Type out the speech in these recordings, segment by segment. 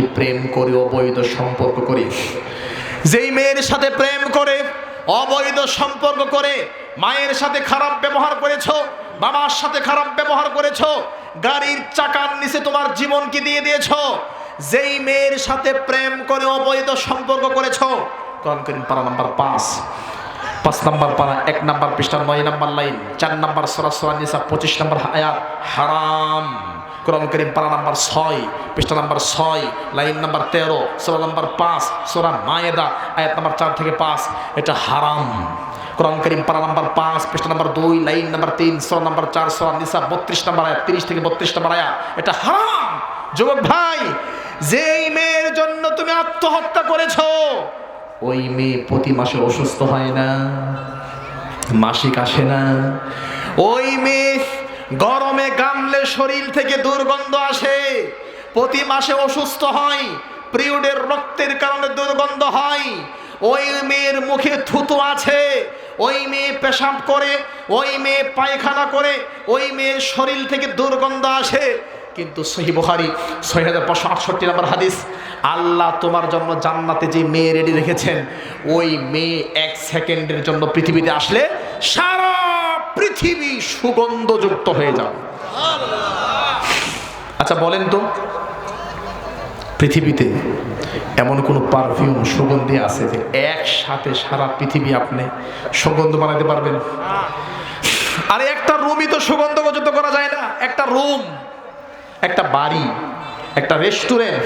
প্রেম করে, অবৈধ সম্পর্ক করে। যেই মেয়ের সাথে প্রেম করে, অবৈধ সম্পর্ক করে, মায়ের সাথে খারাপ ব্যবহার করেছ, বাবার সাথে খারাপ ব্যবহার করেছ, গাড়ির চাকার নিচে তোমার জীবনকে দিয়ে দিয়েছ, যেই মেয়ের সাথে প্রেম করে, অবৈধ সম্পর্ক করেছ, কোরআন পারা নাম্বার পাঁচ পাঁচ নাম্বার পারা, এক নাম্বার পৃষ্ঠা নয় নাম্বার লাইন, চার নাম্বার সরা সরা নিসা, পঁচিশ নাম্বার আয়াত হারাম। কোরআন করিম পারা নাম্বার ছয়, পৃষ্ঠা নাম্বার ছয়, লাইন নাম্বার তেরো, সোরা নাম্বার পাঁচ, সোরা মায়েদা, আয়াত নাম্বার চার থেকে পাঁচ, এটা হারাম। কোরআন করিম পারা নাম্বার পাঁচ, পৃষ্ঠা নাম্বার দুই, লাইন নাম্বার তিন, সোরা নাম্বার চার, সোরা নিসা, বত্রিশ নাম্বার আয়াত, তিরিশ থেকে বত্রিশ নাম্বার আয়াত, এটা হারাম। যুবক ভাই, যেই মেয়ের জন্য তুমি আত্মহত্যা করেছ, ওই মেয়ে প্রতি মাসে অসুস্থ হয় না, মাসিক আসে না, ওই মেয়ে গরমে গামলে শরীর থেকে দুর্গন্ধ আসে। প্রতি মাসে অসুস্থ হয়, পিরিয়ডের রক্তের কারণে দুর্গন্ধ হয়। ওই মেয়ের মুখে থুতু আছে, ওই মেয়ে পেশাব করে, ওই মেয়ে পায়খানা করে, ওই মেয়ের শরীর থেকে দুর্গন্ধ আসে। কিন্তু সহি ছয় হাজার পাঁচশো আটষট্টি নম্বর হাদিস, আল্লাহ তোমার জন্য জান্নাতে যে মেয়ে রেডি রেখেছেন, ওই মেয়ে এক সেকেন্ডের জন্য পৃথিবীতে আসলে সারা পৃথিবী সুগন্ধযুক্ত হয়ে যাবে আচ্ছা বলেন তো, পৃথিবীতে এমন কোনো পারফিউম সুগন্ধি আছে যে একসাথে সারা পৃথিবী আপনি সুগন্ধ বানাতে পারবেন? আরে, একটা রুমই তো সুগন্ধ সুগন্ধযুক্ত করা যায় না। একটা রুম, একটা বাড়ি, একটা রেস্টুরেন্ট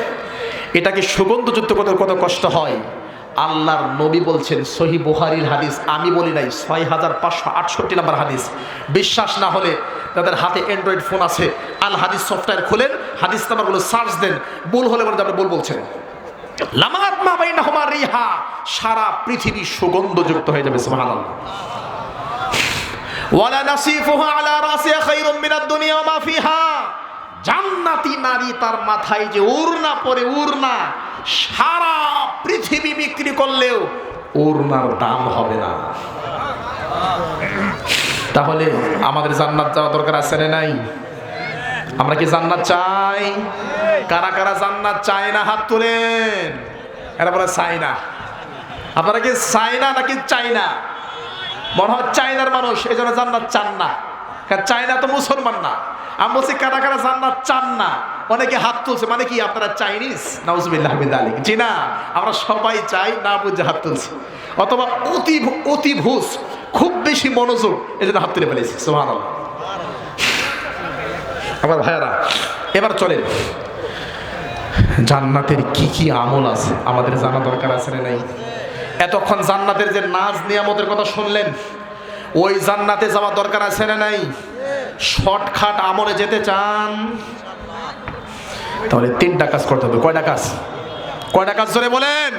এটাকে সুগন্ধযুক্ত করতে কত কষ্ট হয়? আল্লাহর নবী বলছেন, সহি বুহারির হাদিস, আমি বলি নাই ছয় হাজার পাঁচশো আটষট্টি নম্বর হাদিস। বিশ্বাস না হলে তাদের হাতে অ্যান্ড্রয়েড ফোন আছে, আল হাদিস সফটওয়্যার খুলেন, হাদিস নাম্বারগুলো সার্চ দেন, ভুল হলে বলে আপনি ভুল বলছেন। মা রিহা, সারা পৃথিবী সুগন্ধযুক্ত হয়ে যাবে দুনিয়া জান্নাতি নারী তার মাথায় যে উড়না পরে উড়না সারা পৃথিবী বিক্রি করলেও উড়নার দাম হবে না। তাহলে আমাদের জান্নাত যাওয়া দরকার আছে না নাই? আমরা কি জান্নাত চাই? কারা কারা জান্নাত চায় না? হাত তুলেন। এরা বলে চাই না আপনারা কি চাই না নাকি চাই না মনে হয় চাইনার মানুষ, এই জন্য জান্নাত চান না। চায়না তো মুসলমান না। আমি বলছি কারা কারা জান্নাত চান না। অনেকে হাত তুলছে মানে কি আপনারা চাইনিজ? নাউজুবিল্লাহ আলী জি না, আমরা সবাই চাই না বুঝে হাত তুলছি। অথবা অতি অতি ভুজ, খুব বেশি মনোযোগ এই জন্য হাত তুলে ফেলেছি সোহান আমার ভাইয়ারা, এবার চলেন। জান্নাতের কি কি আমল আছে? আমাদের জানা দরকার আছে নাই? এতক্ষণ জান্নাতের যে নাজ নিয়ামতের কথা শুনলেন ওই জান্নাতে যাওয়া দরকার আছে না নাই? শর্টখাট আমলে যেতে চান? তাহলে তিনটা কাজ করতে হবে। কয়টা কাজ? কয়টা কাজ ধরে বলেন?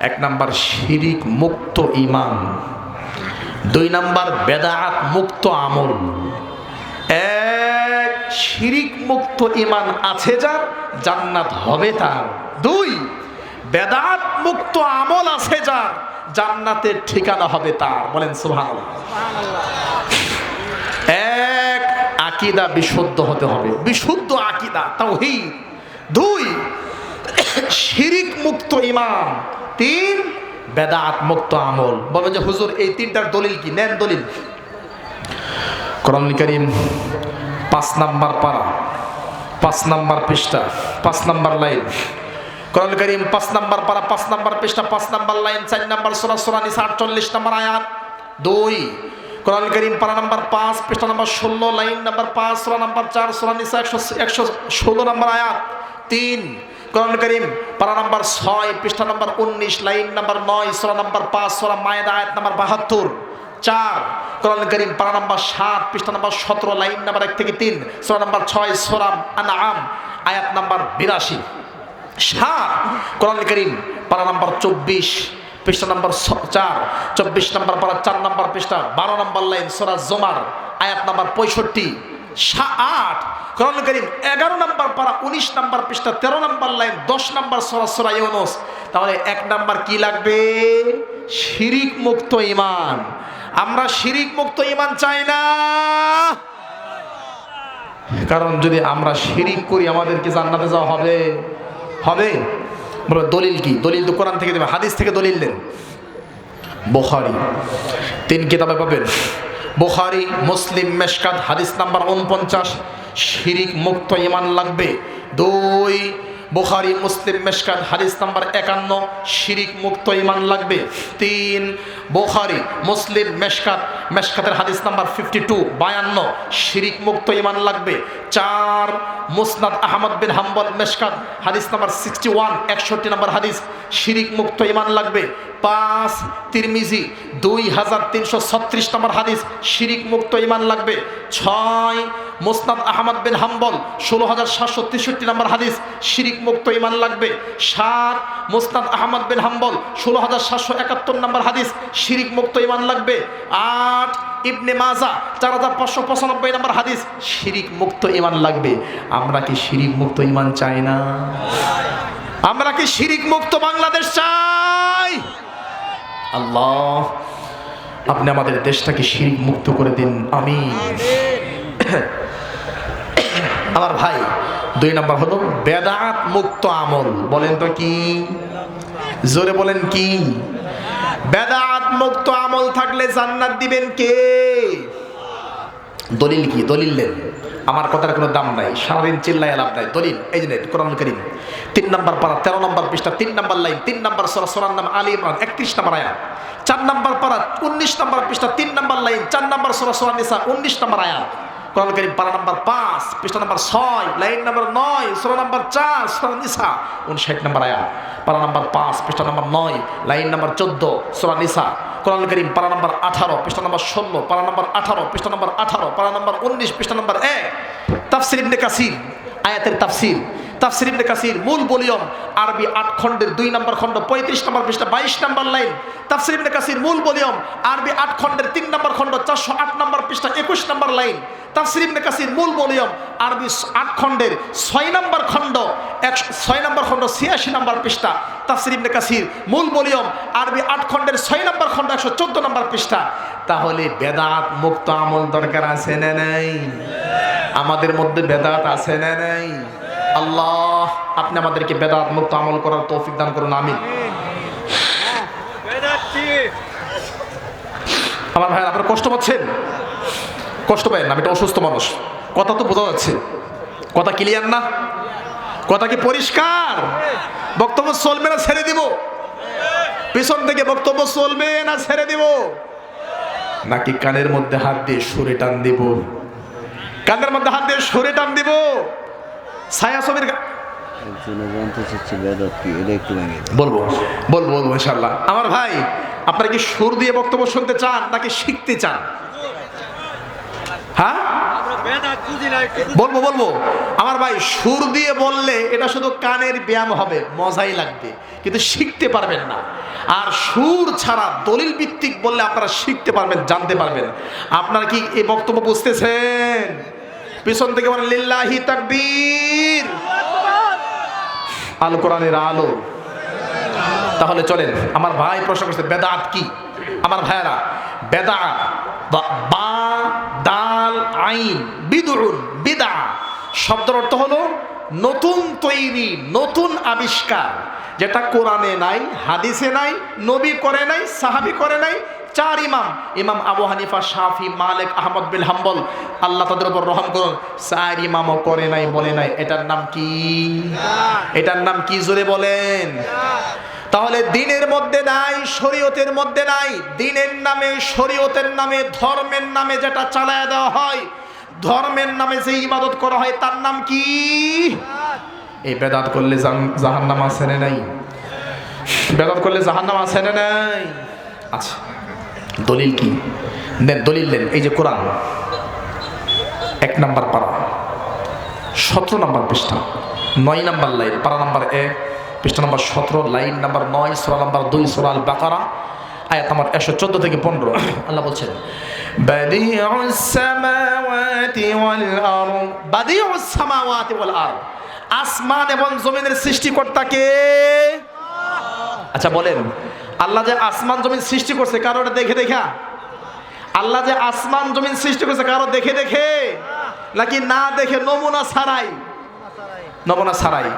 এক নাম্বার, শিরিক মুক্ত ইমান দুই নাম্বার, বেদাত মুক্ত আমল। এক, শিরিক মুক্ত ইমান আছে যার জান্নাত হবে তার। দুই, বেদাত মুক্ত আমল আছে যার। জান্নাতের ঠিকানা হবে তার। বলেন সুভান এক, আকিদা বিশুদ্ধ হতে হবে। বিশুদ্ধ আকিদা, তাওহীদ। দুই, শিরিক মুক্ত ইমান তিন, বেদাত মুক্ত আমল। বলবেন যে, হুজুর, এই তিনটার দলিল কি? নেন দলিল। কোরআন করিম, পাঁচ নাম্বার পারা, পাঁচ নাম্বার পৃষ্ঠা, পাঁচ নাম্বার লাইন। কোরআন করিম পাঁচ নাম্বার পারা, পাঁচ নাম্বার পৃষ্ঠা, পাঁচ নাম্বার লাইন, চার নাম্বার সোরা সোরা নিসা আটচল্লিশ নাম্বার আয়াত। দুই কোরআন করিম পারা নাম্বার পাঁচ, পৃষ্ঠা নাম্বার ষোলো, লাইন নাম্বার পাঁচ, সোরা নাম্বার চার, সোরা নিসা একশো একশো ষোলো নাম্বার আয়াত। তিন কোরআন করিম পারা নাম্বার ছয়, পৃষ্ঠা নাম্বার উনিশ, লাইন নাম্বার নয়, সোরা নাম্বার পাঁচ, সোরা মায়ের আয়াত নাম্বার বাহাত্তর। চার কোরআন করিম পারা নাম্বার সাত, পৃষ্ঠা নাম্বার সতেরো, লাইন নাম্বার এক থেকে তিন, সোরা নাম্বার ছয় সোরাম আনাম আয়াত নাম্বার বিরাশি। সাত, কোরআন করিম, পারা নাম্বার চব্বিশ, পৃষ্ঠা নাম্বার চার, চব্বিশ নাম্বার পারা চার নাম্বার পৃষ্ঠা, বারো নাম্বার লাইন সোরা জমার, আয়াত নাম্বার পঁয়ষট্টি। আট, কোরআন করিম, এগারো নাম্বার পারা উনিশ নাম্বার পৃষ্ঠা, তেরো নাম্বার লাইন, দশ নাম্বার সোরা সোরা ইউনুস। তাহলে এক নাম্বার কি লাগবে? শিরিক মুক্ত ইমান আমরা শিরিক মুক্ত ইমান চাই না। কারণ যদি আমরা শিরিক করি, আমাদেরকে জান্নাতে যাওয়া হবে। হবে? বলো, দলিল কি? দলিল তো কোরআন থেকে দেবে, হাদিস থেকে দলিল দেন। বোখারি, তিন কিতাবে পাবেন। বোখারি, মুসলিম, মেশকাত, হাদিস নাম্বার উনপঞ্চাশ শিরিক মুক্ত ইমান লাগবে। দুই বোখারি, মুসলিম, মেশকাত, হাদিস নাম্বার একান্ন। শিরিক মুক্ত ইমান লাগবে। তিন, বোখারি, মুসলিম, মেশকাত, মেশকাতের হাদিস নাম্বার ফিফটি টু, বায়ান্ন। শিরিক মুক্ত ইমান লাগবে। চার, মুসনাদ আহমদ বিন হাম্বল, মেশকাত, হাদিস নাম্বার সিক্সটি ওয়ান, একষট্টি নাম্বার হাদিস। শিরিক মুক্ত ইমান লাগবে। পাঁচ, তিরমিজি, দুই হাজার তিনশো ছত্রিশ নম্বর হাদিস। শিরিক মুক্ত ইমান লাগবে। ছয় মুসনাদ আহমদ বিন হাম্বল ষোলো হাজার সাতশো তেষট্টি নম্বর হাদিস, শিরিক মুক্ত ইমান লাগবে। সাত মুসনাদ আহমদ বিন হাম্বল ষোলো হাজার সাতশো একাত্তর নম্বর হাদিস, শিরিক মুক্ত ইমান লাগবে। আট, ইবনে মাজা, চার হাজার পাঁচশো পঁচানব্বই নম্বর হাদিস, শিরিক মুক্ত ইমান লাগবে। আমরা কি শিরিক মুক্ত ইমান চাই না? আমরা কি শিরিক মুক্ত বাংলাদেশ চাই? আল্লাহ, আপনি আমাদের দেশটাকে শিরিক মুক্ত করে দিন। আমি আমার ভাই, দুই নম্বর হলো বেদাত মুক্ত আমল। বলেন তো কি? জোরে বলেন কি? বেদাত মুক্ত আমল থাকলে জান্নাত দিবেন কে? দলিল কি? দলিল নেন। আমার কথার কোনো দাম নাই, সারাদিন চিল্লাই লাভ নাই। দলিল, এই যে নেন কোরআন করিম। তিন নম্বর পারা, তেরো নম্বর পৃষ্ঠা, তিন নম্বর লাইন, তিন নম্বর সরা, সরার নাম আলী ইমরান, একত্রিশ নম্বর আয়াত। চার নম্বর পারা, উনিশ নম্বর পৃষ্ঠা, তিন নম্বর লাইন, চার নম্বর সরা সরা নিসা, উনিশ নম্বর আয়াত। কোরআন করিম পারা নাম্বার পাঁচ, পৃষ্ঠা নাম্বার ছয়, লাইন নাম্বার নয়, সরা নাম্বার চার সোলা নিসা, উনষাট নাম্বার আয়া পারা নাম্বার পাঁচ, পৃষ্ঠা নাম্বার নয়, লাইন নাম্বার চোদ্দ সোলা নিসা, কোরআন করিম পারা নাম্বার আঠারো, পৃষ্ঠা নাম্বার ষোলো পারা নাম্বার আঠারো, পৃষ্ঠা নাম্বার আঠারো পারা নাম্বার উনিশ, পৃষ্ঠা নাম্বার এক। তাফসির ইবনে কাসির, আয়াতের তাফসির। তাফসির ইবনে কাসির, মূল বলিয়ম আরবি আট খণ্ডের দুই নম্বর খণ্ড, পঁয়ত্রিশ নম্বর পৃষ্ঠা, বাইশ নম্বর লাইন। তাফসির ইবনে কাসির মূল বলিয়ম আরবি আট খণ্ডের তিন নম্বর খণ্ড, চারশো আট নম্বর পৃষ্ঠা, একুশ নম্বর লাইন। তাফসির ইবনে কাসির মূল বলিয়ম আরবি আট খণ্ডের ছয় নম্বর খণ্ড একশো ছয় নম্বর খণ্ড, ছিয়াশি নম্বর পৃষ্ঠা। তাফসির ইবনে কাসির মূল বলিয়ম আরবি আট খণ্ডের ছয় নম্বর খণ্ড, একশো চোদ্দ নম্বর পৃষ্ঠা। তাহলে বেদাত মুক্ত আমল দরকার আছে না নাই? আমাদের মধ্যে বেদাত আছে না নাই? আল্লাহ, আপনি আমাদেরকে বেদাত মুক্ত আমল করার তৌফিক দান করুন, আমিন। আমার ভাই আপনারা কষ্ট পাচ্ছেন? কষ্ট পাই না, আমি একটা অসুস্থ মানুষ। কথা তো বোঝা যাচ্ছে। কথা ক্লিয়ার না? কথা কি পরিষ্কার? বক্তব্য চলবে না, ছেড়ে দিব। পিছন থেকে বক্তব্য চলবে না, ছেড়ে দিব। নাকি কানের মধ্যে হাত দিয়ে সুরে টান দিব? কানের মধ্যে হাত দিয়ে সুরে টান দিব? ছায়া ছবির। বলব বলব বলব ইনশাল্লাহ আমার ভাই, আপনারা কি সুর দিয়ে বক্তব্য শুনতে চান নাকি শিখতে চান? হ্যাঁ? বলব বলব। আমার ভাই, সুর দিয়ে বললে এটা শুধু কানের ব্যায়াম হবে, মজাই লাগবে, কিন্তু শিখতে পারবেন না। আর সুর ছাড়া দলিল ভিত্তিক বললে আপনারা শিখতে পারবেন, জানতে পারবেন। আপনারা কি এই বক্তব্য বুঝতেছেন? পিছন থেকে বলেন লিল্লাহি তাকবীর। আল কোরআনের আলো। তাহলে চলেন, আমার ভাই প্রশ্ন করছে, বেদাত কি? আমার ভাইয়েরা, বেদাত, বা বা, দাল, আইন, বিদুরুন, বিদা। শব্দের অর্থ হলো নতুন তৈরি, নতুন আবিষ্কার। যেটা কোরআনে নাই, হাদিসে নাই, নবী করে নাই, সাহাবি করে নাই চার ইমাম ইমাম আবু হানিফা, শাফি, মালিক, আহমদ বিল হাম্বল। আল্লাহ তাদের উপর রহম করুন। চার ইমামও করে নাই, বলে নাই। এটার নাম কি? এটার নাম কি জোরে বলেন? তাহলে দিনের মধ্যে নাই, শরীয়তের মধ্যে নাই। দিনের নামে, শরীয়তের নামে, ধর্মের নামে যেটা চালায় দেওয়া হয়, ধর্মের নামে যে ইবাদত করা হয়, তার নাম কি? এই বেদাত করলে জাহান নাম আছে নাই? বেদাত করলে জাহান নাম আছে নাই? আচ্ছা। দলিল কি? দেন, দলিল দেন, এই যে কোরআন। এক নাম্বার পারা। সতেরো নাম্বার পৃষ্ঠা। নয় নাম্বার লাইন, পারা নাম্বার এক পৃষ্ঠা নাম্বার সতেরো, লাইন নাম্বার নয়, সোরা নাম্বার দুই, সোরা আল বাকারা আয়াত আমার একশো চোদ্দ থেকে পনেরো। আল্লাহ বলছেন আসমান এবং জমিনের সৃষ্টিকর্তাকে আচ্ছা বলেন আল্লাহ যে আসমান জমিন সৃষ্টি করছে কারোটা দেখে দেখা? আল্লাহ যে আসমান জমিন সৃষ্টি করছে, কারও দেখে দেখে? নাকি না দেখে নমুনা ছাড়াই? নমুনা ছাড়াই।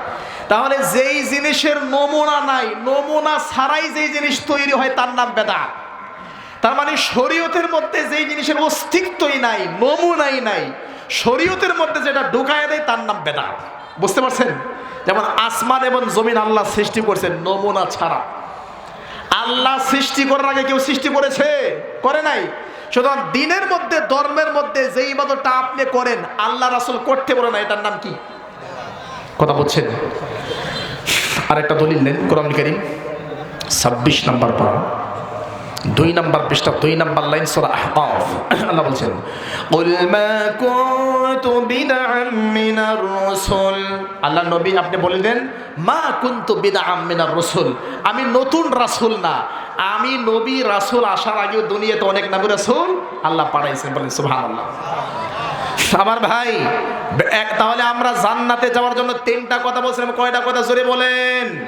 তাহলে যেই জিনিসের নমুনা নাই, নমুনা ছাড়াই যেই জিনিস তৈরি হয়, তার নাম বেদাত। তার মানে শরীয়তের মধ্যে যেই জিনিসের অস্তিত্বই নাই, নমুনাই নাই, শরীয়তের মধ্যে যেটা ঢুকায় দেয়, তার নাম বেদাত। বুঝতে পারছেন? যেমন আসমান এবং জমিন আল্লাহ সৃষ্টি করছেন, নমুনা ছাড়া। আল্লাহ সৃষ্টি করার আগে কেউ সৃষ্টি করেছে? করে নাই। সুতরাং দিনের মধ্যে, ধর্মের মধ্যে যে ইবাদতটা আপনি করেন, আল্লাহ রাসুল করতে বলে না, এটার নাম কি? কথা বলছেন। আরেকটা দলিল নেন কোরআন করিম, ছাব্বিশ নম্বর পড়া দুই নাম্বার পৃষ্ঠা, দুই নাম্বার লাইন সূরা আহকাফ আল্লাহ বলছেন, কুল মা কুনতু বিদআম মিনার রাসূল। আল্লাহ নবী আপনি বলে দেন, মা কুনতু বিদআম মিনার রাসূল। আমি নতুন রাসূল না, আমি নবী রাসূল আসার আগে দুনিয়াতে অনেক নবী রাসূল আল্লাহ পাঠাইছেন বলেন সুবহানাল্লাহ। আমার ভাই, এক- তাহলে আমরা জান্নাতে যাওয়ার জন্য তিনটা কথা বলছিলাম, কয়টা কথা? জোরে বলেন।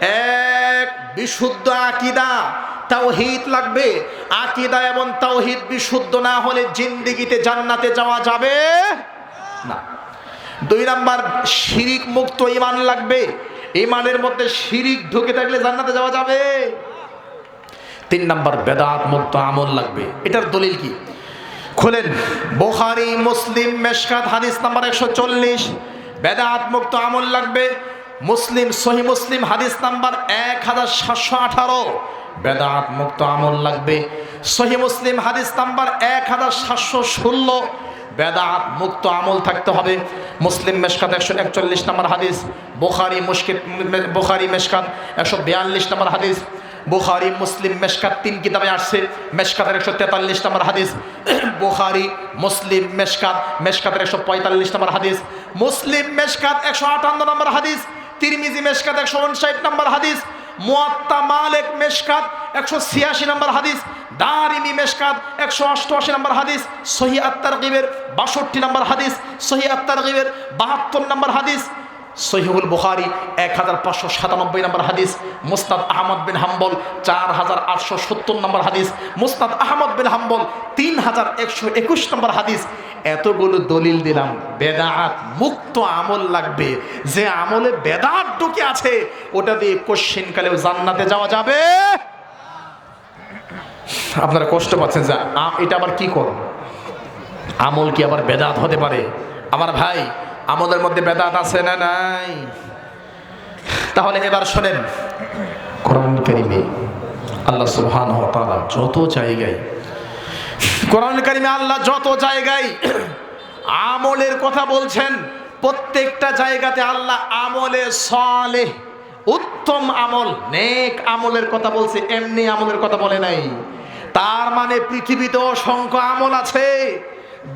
এক, বিশুদ্ধ আকিদা তাওহীদ লাগবে। আকিদা এবং তাওহীদ বিশুদ্ধ না হলে জিন্দিগিতে জান্নাতে যাওয়া যাবে না। দুই নাম্বার, শিরিক মুক্ত ইমান লাগবে। ইমানের মধ্যে শিরিক ঢুকে থাকলে জান্নাতে যাওয়া যাবে। তিন নাম্বার, বেদাত মুক্ত আমল লাগবে। এটার দলিল কি? খোলেন, বোখারি, মুসলিম, মেশকাত, হাদিস নাম্বার একশো চল্লিশ। বেদাত মুক্ত আমল লাগবে। মুসলিম, সহি মুসলিম, হাদিস নাম্বার এক হাজার সাতশো আঠারো। বেদাত মুক্ত আমল লাগবে। সহি মুসলিম হাদিস নাম্বার এক হাজার সাতশো ষোলো। বেদাত মুক্ত আমল থাকতে হবে। মুসলিম মেশকাত একশো একচল্লিশ নম্বর হাদিস, বোখারি মুশকিল, বোখারি মেশকাত একশো বিয়াল্লিশ নম্বর হাদিস, বুখারি মুসলিম মেশকাত তিন কিতাবে আসছে, মেশকাতের একশো তেতাল্লিশ নম্বর হাদিস, বুখারি মুসলিম মেশকাত মেশকাতের একশো পঁয়তাল্লিশ নম্বর হাদিস, মুসলিম মেশকাত একশো আটান্ন নম্বর হাদিস, তিরমিজি মেশকাত একশো উনষাট নম্বর হাদিস মুয়াত্তা মালেক মেশকাত, একশো ছিয়াশি নম্বর হাদিস, দারিমি মেশকাত, একশো অষ্টআশি নম্বর হাদিস সহি আত্মার গিবের বাষট্টি নম্বর হাদিস সহি আত্মার গিবের বাহাত্তর নম্বর হাদিস সহিহুল বুখারি এক হাজার পাঁচশো সাতানব্বই নম্বর হাদিস, মুস্তাদ আহমদ বিন হাম্বল চার হাজার আটশো সত্তর নম্বর হাদিস, মুস্তাদ আহমদ বিন হাম্বল তিন হাজার একশো একুশ নম্বর হাদিস। এতগুলো দলিল দিলাম, বেদাত মুক্ত আমল লাগবে। যে আমলে বেদাত ঢুকে আছে, ওটা দিয়ে কোশ্চিন কালেও জান্নাতে যাওয়া যাবে। আপনারা কষ্ট পাচ্ছেন, যে এটা আবার কি করো আমল কি আবার বেদাত হতে পারে? আমার ভাই আমলের মধ্যে বেদাত আছে না নাই? তাহলে এবার শোনেন, কোরআন কারিমে আল্লাহ তাআলা যত জায়গায়, কোরআন কারিমে আল্লাহ যত জায়গায় আমলের কথা বলছেন, প্রত্যেকটা জায়গাতে আল্লাহ আমলে সালেহ, উত্তম আমল, নেক আমলের কথা বলছে, এমনি আমলের কথা বলে নাই। তার মানে পৃথিবীতে অসংখ্য আমল আছে,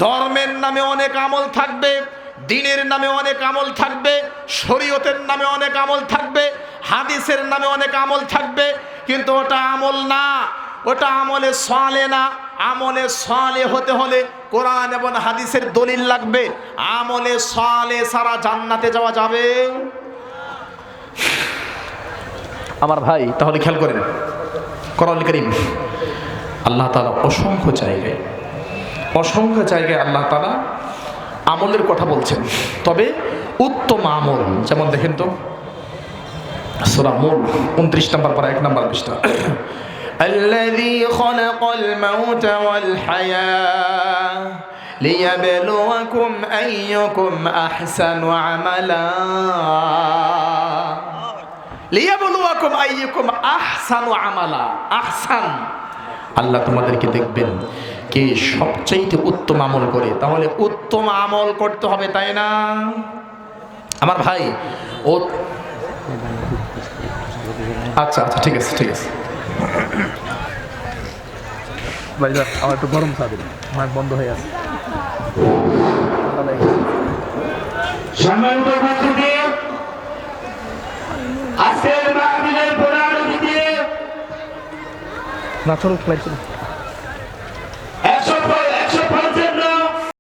ধর্মের নামে অনেক আমল থাকবে দিনের নামে অনেক আমল থাকবে, শরীয়তের নামে অনেক আমল থাকবে, হাদিসের নামে অনেক আমল থাকবে, কিন্তু ওটা আমল না, ওটা আমলে সালে না। আমলে সালে হতে হলে কোরআন এবং হাদিসের দলিল লাগবে। আমলে সালে সারা জান্নাতে যাওয়া যাবে। আমার ভাই, তাহলে খেয়াল করেন, কোরআন করিম আল্লাহ তালা অসংখ্য জায়গায় অসংখ্য জায়গায় আল্লাহ তালা আমলের কথা বলছেন তবে উত্তম আমল যেমন দেখেন তো সোরা মূল উনত্রিশ নম্বর পর এক নম্বর পৃষ্ঠা الذي خلق الموت والحياة ليبلوكم أيكم أحسن عملا লিয়াবলুয়াকুম আইয়ুকুম আহসানু আমালা আহসান আল্লাহ তোমাদেরকে দেখবেন কে সবচাইতে উত্তম আমল করে? তাহলে উত্তম আমল করতে হবে তাই না? আমার ভাই ও আচ্ছা আচ্ছা ঠিক আছে ঠিক আছে। ভাইজান আমার একটু গরম চা দিন। বন্ধ হয়ে আছে। সম্মানিত উপস্থিতি আজকের মাহফিলের প্রধান অতিথি না চলো ফ্লাইট চলো